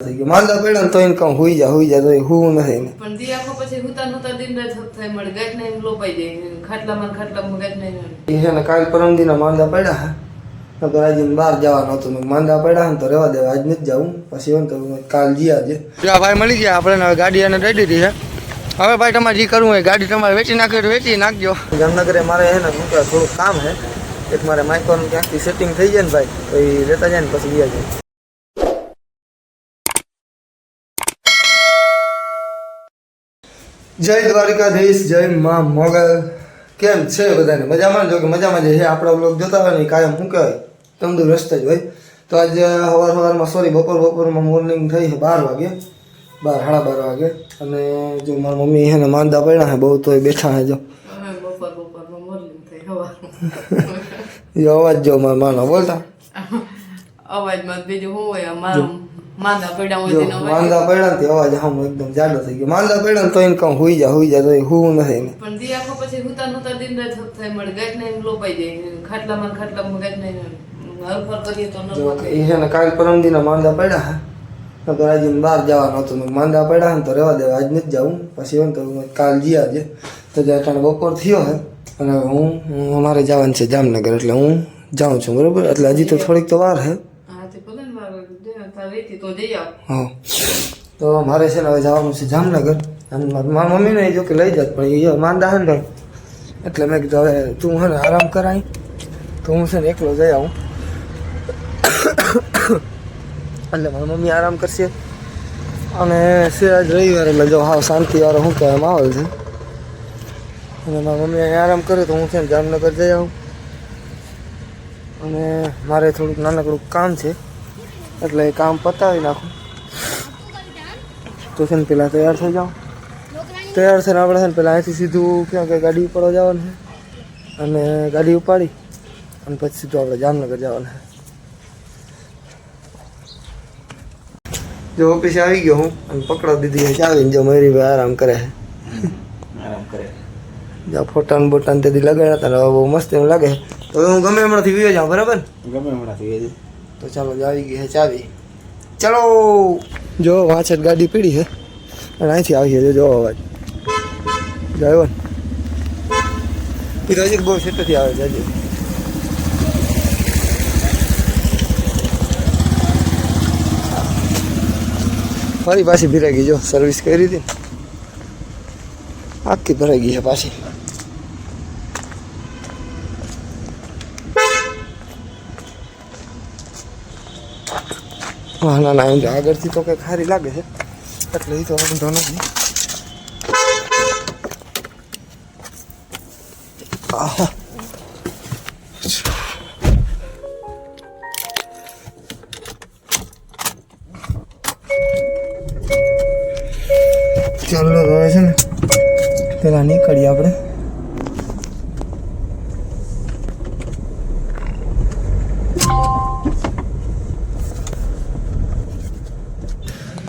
માંદા પડ્યા ને તો એને કહું હુઈ જા હુઈ જા તો હું નથી ને. પણ દી આખો પછી હુતા નહોતા દિન રાત થપ થાય મળે ગાંઠ નહીં લોપાઈ જાય. ખાટલામાં ખાટલામાં ગાંઠ નહીં છે ને કાલ પરમ દીના માંદા પડ્યા હા. તો આજે બહાર જવાનું હતું માંદા પડ્યા ને તો રહેવા દેવા આજ નથી જવું પછી એમ તો કાલ જી આજે ભાઈ મળી ગયા આપણે હવે ગાડી એને દઈ દીધી છે હવે ભાઈ તમારે જે કરવું હોય ગાડી તમારે વેચી નાખે તો વેચી નાખજો. જામનગરે મારે છે ને શું થોડુંક કામ છે એક મારે માઇકોનું ક્યાંકથી સેટિંગ થઈ જાય ને ભાઈ તો એ લેતા જાય ને પછી ગયા જાય જય દ્વારિકાધીશ જય માં મોગલ. કેમ છે બધાને? મજામાં જો કે મજામાં જે છે. આપણા બ્લોગ જોતા હોય ને કાયમ શું કહેવાય? તંદુરસ્ત જ હોય. તો આજે સવાર સવારમાં સોરી બપોર બપોરમાં મોર્નિંગ થઈ છે બાર વાગે. બાર સાડા બાર વાગે. અને જો મારી મમ્મી છે ને માંદા પડ્યા છે બહુ તોય બેઠા છે જો. અવાજ જો મારા માનો બોલતા. અવાજમાં બીજું શું હોય અમારા માંદા પડ્યા હોય તેનો. માંદા પડ્યા ને અવાજ આમ એકદમ જાડો થઈ ગયો. માંદા પડ્યા ને તો એને કહું હુઈ જા હુઈ જા તો હું નથી ને પણ દી આખો પછી હુતા નહોતા દિન રાત થપ થાય મળે ગાંઠ નહીં લોપાઈ જાય. ખાટલામાં ખાટલામાં ગાંઠ નહીં હરફર કરીએ તો ન જો ને કાલ પરમ દીના માંદા પડ્યા હા. તો આજે બહાર જવાનું હતું. માંદા પડ્યા ને તો રહેવા દેવા. આજ નથી જવું પછી એમ તો કાલ જી આજે તો અટાણે બપોર થયો હે અને હું હું અમારે જવાનું છે જામનગર. એટલે હું જાઉં છું બરોબર? એટલે હજી તો થોડીક તો વાર હે હા તે ભલે ને મારે જે તારે રહેતી તો જઈ આવ તો મારે છે ને હવે જવાનું છે જામનગર. અને મારી મમ્મીને જો કે લઈ જાત, પણ એ માંદા હે ને ભાઈ. એટલે મેં કીધું હવે તું હે ને આરામ કરાય. તો હું છે ને એકલો જઈ આવું. એટલે મારી મમ્મી આરામ કરશે. અને છે રવિવાર, એટલે જો હાવ શાંતિવાળો શું કહેવાય, માહોલ છે. અને મારી મમ્મી અહીંયા આરામ કરે તો હું છે ને જામનગર જઈ આવું. અને મારે થોડુંક નાનકડું કામ છે. એટલે કામ પતાવી નાખું. તો છે ને પેલા તૈયાર થઈ જાઓ તૈયાર થઈને આપણે છે ને પેલા અહીંથી સીધું ક્યાં કે ગાડી ઉપાડવા જવાનું છે. અને ગાડી ઉપાડી અને પછી સીધું આપણે જામનગર જવાનું છે. જો ઓફિસે આવી ગયો હું અને પકડા દીધી છે ચાવીને જો મયુરીભાઈ આરામ કરે છે. આરામ કરે. જો ફોટાને બોટાને તેથી લગાડ્યા હતા હવે બહુ મસ્ત એમ લાગે તો હું ગમે હમણાંથી વીએ જાઉં બરાબર? ગમે હમણાંથી ગઈ તો ચાલો જ આવી ગઈ છે ચાવી. ચલો! જો વાંચત ગાડી પીડી છે અને અહીંથી આવી છે જો અવાજ. જો આવ્યો ને. એ તો હજી બહુ સેટથી આવે છે હજી. ફરી પાછી ભરાઈ ગઈ જો સર્વિસ કરી હતી ને. આખી ભરાઈ ગઈ છે પાછી. ના ના એમ આગળથી તો કંઈ ખારી લાગે છે. એટલે એ તો વાંધો નથી. ચાલો હવે છે ને પેલા નીકળીએ આપણે.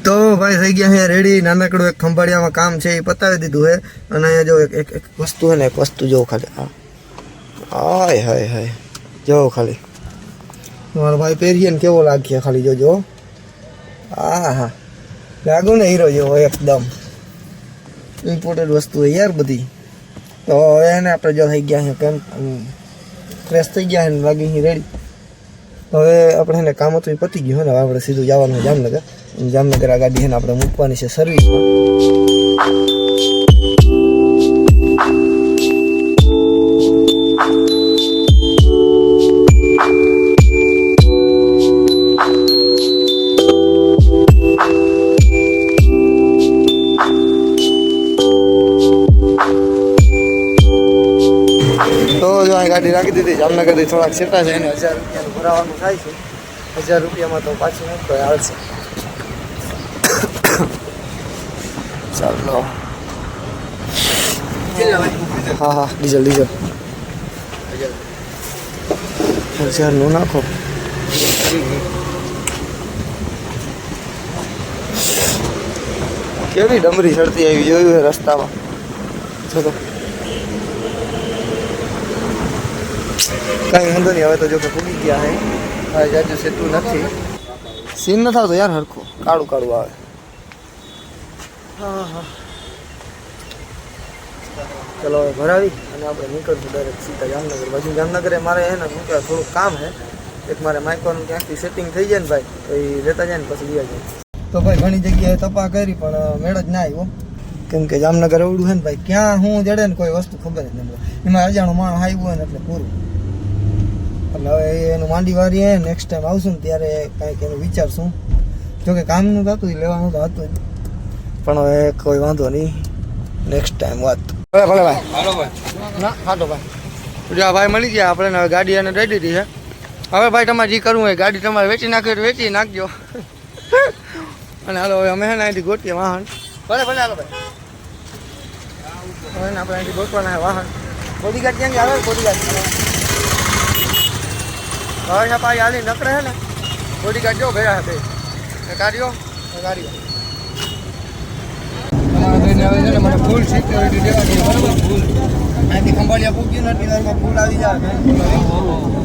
તો ભાઈ થઈ ગયા અહીંયા રેડી નાનકડું એક ખંભાળિયામાં કામ છે, એ પતાવી દીધું હે અને અહીંયા જો એક એક વસ્તુ છે ને, એક વસ્તુ જો ખાલી. હા. હાય હાય હાય. જોવો ખાલી. મારો ભાઈ પહેરીએ ને કેવો લાગીએ ખાલી જોજો, હા. હા લાગુ ને હીરો જેવો એકદમ. ઇમ્પોર્ટેડ વસ્તુ છે યાર બધી. તો હવે એને આપણે જો થઈ ગયા અહીંયા કેમ ફ્રેશ થઈ ગયા લાગી રેડી હવે આપણે એને કામ હતું એ પતી ગયું ને આપણે સીધું જવાનું જામનગર. જામનગર આ ગાડી છે ને આપણે મૂકવાની છે સર્વિસમાં ગાડી રાખી દીધી. જામનગરથી થોડાક છેટા છે એને હજાર રૂપિયાનું ભરાવાનું થાય છે. હજાર રૂપિયામાં તો પાછું કહે હાલશે. ચાલો. હા હા, ડીઝલ ડીઝલ. હજારનું નાખો. કેવી ડમરી ચડતી આવી જોયું રસ્તામાં? ચલો. કાંઈ વાંધો નહીં હવે તો જો કે ગયા હે. હવે જાજુ સેટું નથી. સીન ન થતો યાર હરખું. કાળું કાળું આવે. હા હા. ચલો હવે ભરાવી અને આપણે નીકળશું ડાયરેક્ટ સીધા જામનગર બાજુ જામનગરે મારે હે ને શું કહેવાય થોડુંક કામ છે એક મારે માઇકોનું ક્યાંકથી સેટિંગ થઈ જાય ને ભાઈ તો એ લેતા જાય ને પછી ગયા જાય તો ભાઈ ઘણી જગ્યાએ તપા કરી પણ મેળ જ ના આવ્યો. કેમ કે જામનગર એવડું છે ને ભાઈ ક્યાં હું જડે ને કોઈ વસ્તુ ખબર જ નહીં એમાં અજાણો માણસ આવ્યું હોય ને એટલે પૂરું. એટલે હવે એનું માંડી વારી નેક્સ્ટ ટાઈમ આવશું ને ત્યારે કાંઈક એનું વિચારશું. જોકે કામનું તો હતું ઈ લેવાનું તો હતું જ. પણ હવે કોઈ વાંધો નહીં. નેક્સ્ટ ટાઈમ વાત. ભલે ભલે ભાઈ. હાલો ભાઈ. ના ખાટો ભાઈ. જો આ ભાઈ મળી ગયા આપણે હવે ગાડી એને દઈ દીધી છે. હવે ભાઈ તમારે જે કરવું હોય ગાડી તમારે વેચી નાખવી તો વેચી નાખજો. અને હાલો હવે અમે છે ને અહીંથી ગોતીએ વાહન. ભલે ભલે હાલો ભાઈ. હવે આપણે અહીંથી ગોતવાના છે વાહન. બોડીગાર્ડ ક્યાંથી આવે? બોડીગાર્ડ હવે પાછી હાલી નકળે છે ને બોડીગાર્ડ જો ગયા છે બે ગાડીઓ? ગાડીઓ. મને ફૂલ સિક્યોરિટી દેવાની બરાબર? ફૂલ અહીંથી ખંભાળિયા પૂગ્યું નથી વારમાં ફૂલ આવી જાય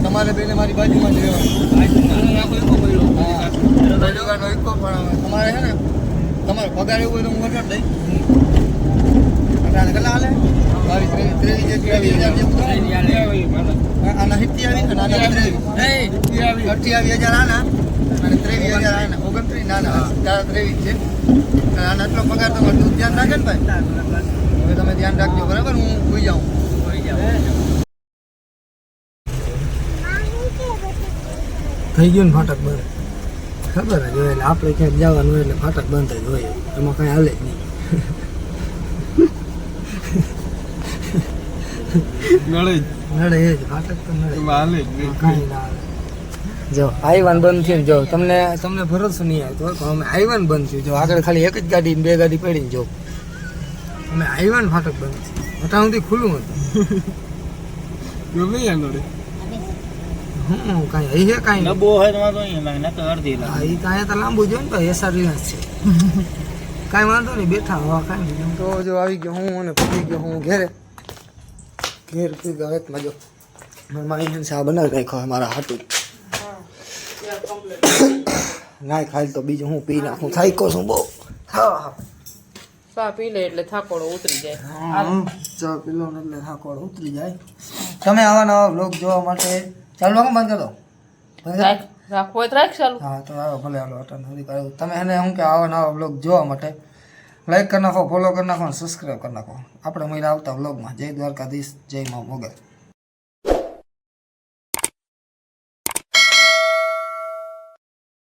તમારે બેને મારી બાજુમાં જ રહેવાનું. તમારે છે ને, તમારે પગાર એવું હોય તો હું વટાડ દઈ અટાણે કેટલા હજાર આના અને ત્રેવીસ હજાર આના. ઓગણત્રીસ નાના તારા ત્રેવીસ છે. આના આટલો પગાર તું ધ્યાન રાખે ને ભાઈ? હવે તમે ધ્યાન રાખજો, બરાબર? હું સુઈ જાઉં. થઈ ગયું ને ફાટક બંધ. ખબર જ એટલે આપણે ક્યાંક જવાનું હોય એટલે ફાટક બંધ જ હોય. એમાં કાંઈ હાલે જ નહીં. નડે એ ફાટક તો નડે હાલે કાંઈ ના જો આઈવાન બંધ થયું ને જો તમને તમને ભરોસો નહીં આવતો પણ અમે આઈવાન બંધ થયું. જો આગળ ખાલી એક જ ગાડી બે ગાડી પડી જો. અમે આઈવાન ફાટક બંધ થયું. હટા સુધી ખુલ્લું હતું. ગમે કાંઈ અહીં છે કાંઈ. હોય તો વાંધો નહીં લાગે અડધી તો તો લાંબુ જોઈએ ને તો એસઆર રિલાયન્સ છે. કાંઈ વાંધો નહીં બેઠા હવા કાંઈ નહીં. તો જો આવી ગયો હું અને પતી ગયો હું ઘેરે. ઘેર પી એક મજો મારી શા બનાવી રાખ્યો મારા હાટું નાય ખાઈ તો બીજું હું પી નાખું. થાઈકો છું બહુ. હા હા. ચા પી લે એટલે થાકોડો ઉતરી જાય. ચા પીલો ને એટલે થાકોડ ઉતરી જાય. તમે આવા નવા બ્લોગ જોવા માટે ચાલુ રાખો બંધ કરો. રાખ રાખવો હોય તો રાખ ચાલુ. હા તો આવો ભલે હાલો અટન સુધી તમે એને શું કે આવા નવા બ્લોગ જોવા માટે લાઈક કરી નાખો ફોલો કરી નાખો અને સબસ્ક્રાઈબ કરી નાખો. આપણે મહિલા આવતા વ્લોગમાં જય દ્વારકાધીશ, જય મા મોગલ